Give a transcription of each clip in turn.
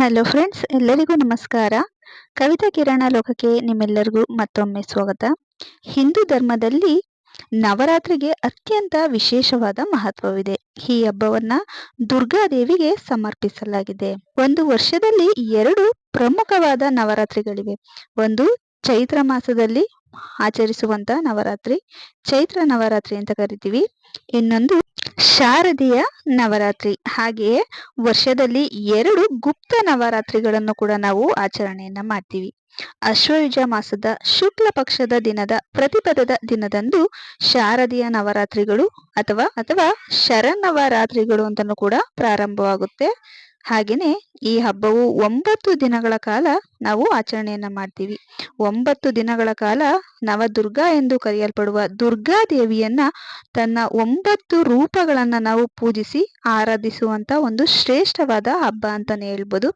Hello friends ಎಲ್ಲರಿಗೂ ನಮಸ್ಕಾರ. ಕವಿತಾ ಕಿರಣ ಲೋಕಕ್ಕೆ ನಿಮ್ಮೆಲ್ಲರಿಗೂ ಮತ್ತೊಮ್ಮೆ ಸ್ವಾಗತ. ಹಿಂದೂ ಧರ್ಮದಲ್ಲಿ ನವರಾತ್ರಿಗೆ ಅತ್ಯಂತ ವಿಶೇಷವಾದ ಮಹತ್ವವಿದೆ. ಈ ಹಬ್ಬವನ್ನ ದುರ್ಗಾದೇವಿಗೆ ಸಮರ್ಪಿಸಲಾಗಿದೆ. ಒಂದು ವರ್ಷದಲ್ಲಿ ಎರಡು ಪ್ರಮುಖವಾದ ನವರಾತ್ರಿಗಳಿವೆ. ಒಂದು ಚೈತ್ರ ಮಾಸದಲ್ಲಿ ಆಚರಿಸುವಂತ ನವರಾತ್ರಿ, ಚೈತ್ರ ನವರಾತ್ರಿ ಅಂತ ಕರಿತೀವಿ. ಇನ್ನೊಂದು ಶಾರದೀಯ ನವರಾತ್ರಿ. ಹಾಗೆಯೇ ವರ್ಷದಲ್ಲಿ ಎರಡು ಗುಪ್ತ ನವರಾತ್ರಿಗಳನ್ನು ಕೂಡ ನಾವು ಆಚರಣೆಯನ್ನ ಮಾಡ್ತೀವಿ. ಅಶ್ವಯುಜ ಮಾಸದ ಶುಕ್ಲ ಪಕ್ಷದ ದಿನದ ಪ್ರತಿಪದದ ದಿನದಂದು ಶಾರದೀಯ ನವರಾತ್ರಿಗಳು ಅಥವಾ ಅಥವಾ ಶರನ್ನವರಾತ್ರಿಗಳು ಅಂತಲೂ ಕೂಡ ಪ್ರಾರಂಭವಾಗುತ್ತೆ. ಹಾಗೆಯೇ ಈ ಹಬ್ಬವು ಒಂಬತ್ತು ದಿನಗಳ ಕಾಲ ನಾವು ಆಚರಣೆಯನ್ನು ಮಾಡ್ತೀವಿ. ಒಂಬತ್ತು ದಿನಗಳ ಕಾಲ ನವದುರ್ಗಾ ಎಂದು ಕರೆಯಲ್ಪಡುವ ದುರ್ಗಾ ದೇವಿಯನ್ನ ತನ್ನ ಒಂಬತ್ತು ರೂಪಗಳನ್ನು ನಾವು ಪೂಜಿಸಿ ಆರಾಧಿಸುವಂತ ಒಂದು ಶ್ರೇಷ್ಠವಾದ ಹಬ್ಬ ಅಂತಲೇ ಹೇಳ್ಬೋದು.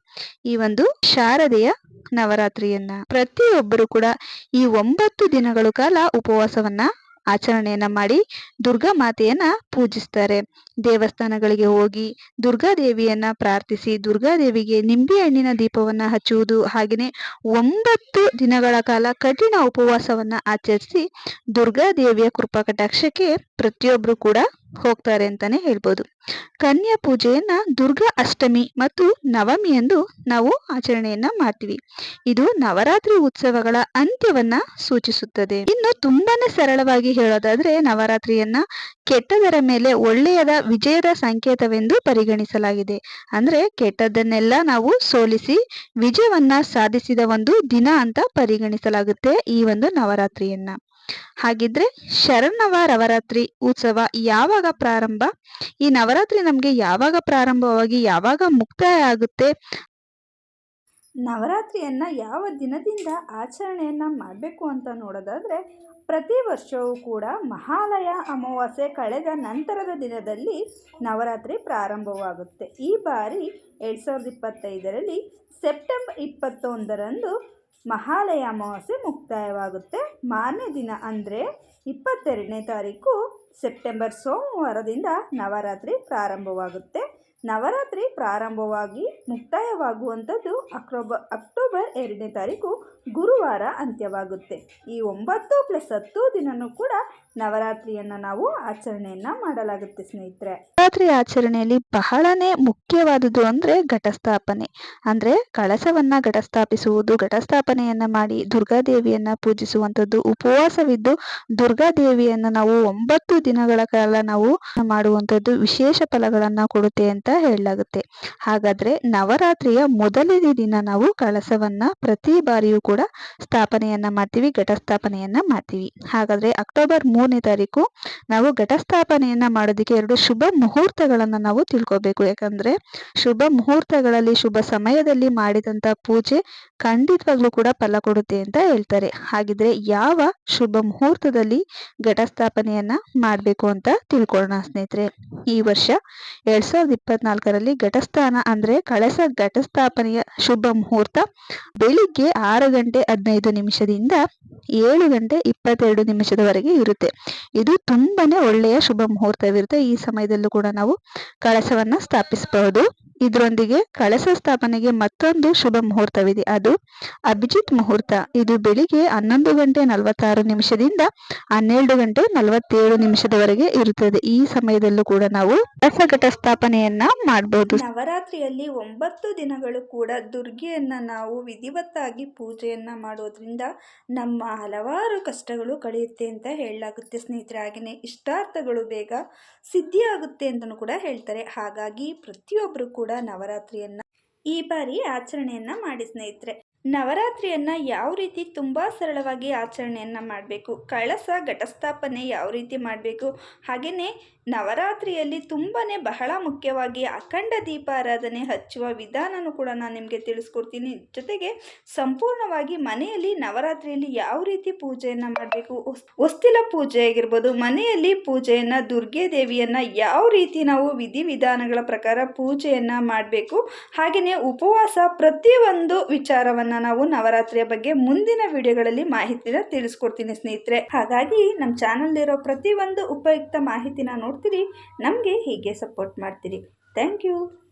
ಈ ಒಂದು ಶಾರದೆಯ ನವರಾತ್ರಿಯನ್ನ ಪ್ರತಿಯೊಬ್ಬರು ಕೂಡ ಈ ಒಂಬತ್ತು ದಿನಗಳ ಕಾಲ ಉಪವಾಸವನ್ನ ಆಚರಣೆಯನ್ನ ಮಾಡಿ ದುರ್ಗಾ ಮಾತೆಯನ್ನ ಪೂಜಿಸ್ತಾರೆ. ದೇವಸ್ಥಾನಗಳಿಗೆ ಹೋಗಿ ದುರ್ಗಾದೇವಿಯನ್ನ ಪ್ರಾರ್ಥಿಸಿ ದುರ್ಗಾದೇವಿಗೆ ನಿಂಬೆ ಹಣ್ಣಿನ ದೀಪವನ್ನ ಹಚ್ಚುವುದು ಹಾಗೆಯೇ ಒಂಬತ್ತು ದಿನಗಳ ಕಾಲ ಕಠಿಣ ಉಪವಾಸವನ್ನ ಆಚರಿಸಿ ದುರ್ಗಾದೇವಿಯ ಕೃಪಾ ಕಟಾಕ್ಷಕ್ಕೆ ಪ್ರತಿಯೊಬ್ರು ಕೂಡ ಹೋಗ್ತಾರೆ ಅಂತಾನೆ ಹೇಳ್ಬೋದು. ಕನ್ಯಾ ಪೂಜೆಯನ್ನ ದುರ್ಗಾ ಅಷ್ಟಮಿ ಮತ್ತು ನವಮಿ ಎಂದು ನಾವು ಆಚರಣೆಯನ್ನ ಮಾಡ್ತೀವಿ. ಇದು ನವರಾತ್ರಿ ಉತ್ಸವಗಳ ಅಂತ್ಯವನ್ನ ಸೂಚಿಸುತ್ತದೆ. ಇನ್ನು ತುಂಬಾನೇ ಸರಳವಾಗಿ ಹೇಳೋದಾದ್ರೆ ನವರಾತ್ರಿಯನ್ನ ಕೆಟ್ಟದರ ಮೇಲೆ ಒಳ್ಳೆಯದ ವಿಜಯದ ಸಂಕೇತವೆಂದು ಪರಿಗಣಿಸಲಾಗಿದೆ. ಅಂದ್ರೆ ಕೆಟ್ಟದನ್ನೆಲ್ಲ ನಾವು ಸೋಲಿಸಿ ವಿಜಯವನ್ನ ಸಾಧಿಸಿದ ಒಂದು ದಿನ ಅಂತ ಪರಿಗಣಿಸಲಾಗುತ್ತೆ ಈ ಒಂದು ನವರಾತ್ರಿಯನ್ನ. ಹಾಗಿದ್ರೆ ಶರಣವ ನವರಾತ್ರಿ ಉತ್ಸವ ಯಾವಾಗ ಪ್ರಾರಂಭ? ಈ ನವರಾತ್ರಿ ನಮಗೆ ಯಾವಾಗ ಪ್ರಾರಂಭವಾಗಿ ಯಾವಾಗ ಮುಕ್ತಾಯ ಆಗುತ್ತೆ? ನವರಾತ್ರಿಯನ್ನ ಯಾವ ದಿನದಿಂದ ಆಚರಣೆಯನ್ನ ಮಾಡಬೇಕು ಅಂತ ನೋಡೋದಾದ್ರೆ, ಪ್ರತಿ ವರ್ಷವೂ ಕೂಡ ಮಹಾಲಯ ಅಮಾವಾಸ್ಯೆ ಕಳೆದ ನಂತರದ ದಿನದಲ್ಲಿ ನವರಾತ್ರಿ ಪ್ರಾರಂಭವಾಗುತ್ತೆ. ಈ ಬಾರಿ ಎರಡು ಸಾವಿರದ ಇಪ್ಪತ್ತೈದರಲ್ಲಿ ಸೆಪ್ಟೆಂಬರ್ ಇಪ್ಪತ್ತೊಂದರಂದು ಮಹಾಲಯ ಅಮಾವಾಸ್ಯೆ ಮುಕ್ತಾಯವಾಗುತ್ತೆ. ಮಾರನೇ ದಿನ ಅಂದರೆ ಇಪ್ಪತ್ತೆರಡನೇ ತಾರೀಕು ಸೆಪ್ಟೆಂಬರ್ ಸೋಮವಾರದಿಂದ ನವರಾತ್ರಿ ಪ್ರಾರಂಭವಾಗುತ್ತೆ. ನವರಾತ್ರಿ ಪ್ರಾರಂಭವಾಗಿ ಮುಕ್ತಾಯವಾಗುವಂಥದ್ದು ಅಕ್ಟೋಬರ್ ಅಕ್ಟೋಬರ್ ಎರಡನೇ ತಾರೀಕು ಗುರುವಾರ ಅಂತ್ಯವಾಗುತ್ತೆ. ಈ ಒಂಬತ್ತು ಪ್ಲಸ್ ಹತ್ತು ದಿನವೂ ಕೂಡ ನವರಾತ್ರಿಯನ್ನು ನಾವು ಆಚರಣೆಯನ್ನ ಮಾಡಲಾಗುತ್ತೆ ಸ್ನೇಹಿತರೆ. ನವರಾತ್ರಿ ಆಚರಣೆಯಲ್ಲಿ ಬಹಳನೇ ಮುಖ್ಯವಾದುದು ಅಂದ್ರೆ ಘಟಸ್ಥಾಪನೆ. ಅಂದ್ರೆ ಕಳಸವನ್ನ ಘಟಸ್ಥಾಪಿಸುವುದು, ಘಟಸ್ಥಾಪನೆಯನ್ನ ಮಾಡಿ ದುರ್ಗಾದೇವಿಯನ್ನ ಪೂಜಿಸುವಂತದ್ದು ಉಪವಾಸವಿದ್ದು ದುರ್ಗಾದೇವಿಯನ್ನ ನಾವು ಒಂಬತ್ತು ದಿನಗಳ ಕಾಲ ನಾವು ಮಾಡುವಂತದ್ದು ವಿಶೇಷ ಫಲಗಳನ್ನ ಕೊಡುತ್ತೆ ಅಂತ ಹೇಳಲಾಗುತ್ತೆ. ಹಾಗಾದ್ರೆ ನವರಾತ್ರಿಯ ಮೊದಲನೇ ದಿನ ನಾವು ಕಳಸವನ್ನ ಪ್ರತಿ ಬಾರಿಯೂ ಕೂಡ ಸ್ಥಾಪನೆಯನ್ನ ಮಾಡ್ತೀವಿ, ಘಟಸ್ಥಾಪನೆಯನ್ನ ಮಾಡ್ತೀವಿ. ಹಾಗಾದ್ರೆ ಅಕ್ಟೋಬರ್ ಮೂರನೇ ತಾರೀಕು ನಾವು ಘಟಸ್ಥಾಪನೆಯನ್ನ ಮಾಡೋದಕ್ಕೆ ಎರಡು ಶುಭ ಮುಹೂರ್ತಗಳನ್ನ ನಾವು ತಿಳ್ಕೊಬೇಕು. ಯಾಕಂದ್ರೆ ಶುಭ ಮುಹೂರ್ತಗಳಲ್ಲಿ, ಶುಭ ಸಮಯದಲ್ಲಿ ಮಾಡಿದಂತ ಪೂಜೆ ಖಂಡಿತವಾಗ್ಲೂ ಕೂಡ ಫಲ ಕೊಡುತ್ತೆ ಅಂತ ಹೇಳ್ತಾರೆ. ಹಾಗಿದ್ರೆ ಯಾವ ಶುಭ ಮುಹೂರ್ತದಲ್ಲಿ ಘಟಸ್ಥಾಪನೆಯನ್ನ ಮಾಡಬೇಕು ಅಂತ ತಿಳ್ಕೊಳ್ಳೋಣ ಸ್ನೇಹಿತರೆ. ಈ ವರ್ಷ ಎರಡ್ ಸಾವಿರದ ಇಪ್ಪತ್ನಾಲ್ಕರಲ್ಲಿ ಘಟಸ್ಥಾನ ಅಂದ್ರೆ ಕಳಸ ಘಟಸ್ಥಾಪನೆಯ ಶುಭ ಮುಹೂರ್ತ ಬೆಳಿಗ್ಗೆ ಆರು ಗಂಟೆ ಹದಿನೈದು ನಿಮಿಷದಿಂದ ಏಳು ಗಂಟೆ ಇಪ್ಪತ್ತೆರಡು ನಿಮಿಷದವರೆಗೆ ಇರುತ್ತೆ. ಇದು ತುಂಬಾನೇ ಒಳ್ಳೆಯ ಶುಭ ಮುಹೂರ್ತವಿರುತ್ತೆ. ಈ ಸಮಯದಲ್ಲೂ ಕೂಡ ನಾವು ಕಳಸವನ್ನ ಸ್ಥಾಪಿಸಬಹುದು. ಇದರೊಂದಿಗೆ ಕಳಸ ಸ್ಥಾಪನೆಗೆ ಮತ್ತೊಂದು ಶುಭ ಮುಹೂರ್ತವಿದೆ. ಅದು ಅಭಿಜಿತ್ ಮುಹೂರ್ತ. ಇದು ಬೆಳಿಗ್ಗೆ ಹನ್ನೊಂದು ಗಂಟೆ ನಲವತ್ತಾರು ನಿಮಿಷದಿಂದ ಹನ್ನೆರಡು ಗಂಟೆ ನಲವತ್ತೇಳು ನಿಮಿಷದವರೆಗೆ ಇರುತ್ತದೆ. ಈ ಸಮಯದಲ್ಲೂ ಕೂಡ ನಾವು ಕಳಸ ಘಟ ಸ್ಥಾಪನೆಯನ್ನ ಮಾಡಬಹುದು ನವರಾತ್ರಿಯಲ್ಲಿ ಒಂಬತ್ತು ದಿನಗಳು ಕೂಡ ದುರ್ಗೆಯನ್ನ ನಾವು ವಿಧಿವತ್ತಾಗಿ ಪೂಜೆಯನ್ನ ಮಾಡೋದ್ರಿಂದ ನಮ್ಮ ಹಲವಾರು ಕಷ್ಟಗಳು ಕಳೆಯುತ್ತೆ ಅಂತ ಹೇಳಲಾಗುತ್ತೆ ಸ್ನೇಹಿತರೆ. ಹಾಗೆಯೇ ಇಷ್ಟಾರ್ಥಗಳು ಬೇಗ ಸಿದ್ಧಿಯಾಗುತ್ತೆ ಅಂತಲೂ ಕೂಡ ಹೇಳ್ತಾರೆ. ಹಾಗಾಗಿ ಪ್ರತಿಯೊಬ್ಬರು ಕೂಡ ನವರಾತ್ರಿಯನ್ನು ಈ ಬಾರಿ ಆಚರಣೆಯನ್ನ ಮಾಡಿ ಸ್ನೇಹಿತರೆ. ನವರಾತ್ರಿಯನ್ನು ಯಾವ ರೀತಿ ತುಂಬ ಸರಳವಾಗಿ ಆಚರಣೆಯನ್ನು ಮಾಡಬೇಕು, ಕಳಸ ಘಟಸ್ಥಾಪನೆ ಯಾವ ರೀತಿ ಮಾಡಬೇಕು ಹಾಗೆಯೇ ನವರಾತ್ರಿಯಲ್ಲಿ ತುಂಬಾ ಬಹಳ ಮುಖ್ಯವಾಗಿ ಅಖಂಡ ದೀಪಾರಾಧನೆ ಹಚ್ಚುವ ವಿಧಾನನೂ ಕೂಡ ನಾನು ನಿಮಗೆ ತಿಳಿಸ್ಕೊಡ್ತೀನಿ. ಜೊತೆಗೆ ಸಂಪೂರ್ಣವಾಗಿ ಮನೆಯಲ್ಲಿ ನವರಾತ್ರಿಯಲ್ಲಿ ಯಾವ ರೀತಿ ಪೂಜೆಯನ್ನು ಮಾಡಬೇಕು ಹೊಸ್ತಿಲ ಪೂಜೆ ಆಗಿರ್ಬೋದು, ಮನೆಯಲ್ಲಿ ಪೂಜೆಯನ್ನು, ದುರ್ಗೆ ದೇವಿಯನ್ನು ಯಾವ ರೀತಿ ನಾವು ವಿಧಿವಿಧಾನಗಳ ಪ್ರಕಾರ ಪೂಜೆಯನ್ನು ಮಾಡಬೇಕು ಹಾಗೆಯೇ ಉಪವಾಸ ಪ್ರತಿಯೊಂದು ವಿಚಾರವನ್ನು ನಾವು ನವರಾತ್ರಿಯ ಬಗ್ಗೆ ಮುಂದಿನ ವಿಡಿಯೋಗಳಲ್ಲಿ ಮಾಹಿತಿನ ತಿಳಿಸ್ಕೊಡ್ತೀನಿ ಸ್ನೇಹಿತರೆ. ಹಾಗಾಗಿ ನಮ್ಮ ಚಾನಲ್ಲಿರೋ ಪ್ರತಿಯೊಂದು ಉಪಯುಕ್ತ ಮಾಹಿತಿನ ನೋಡ್ತೀರಿ, ನಮಗೆ ಹೀಗೆ ಸಪೋರ್ಟ್ ಮಾಡ್ತೀರಿ. Thank you.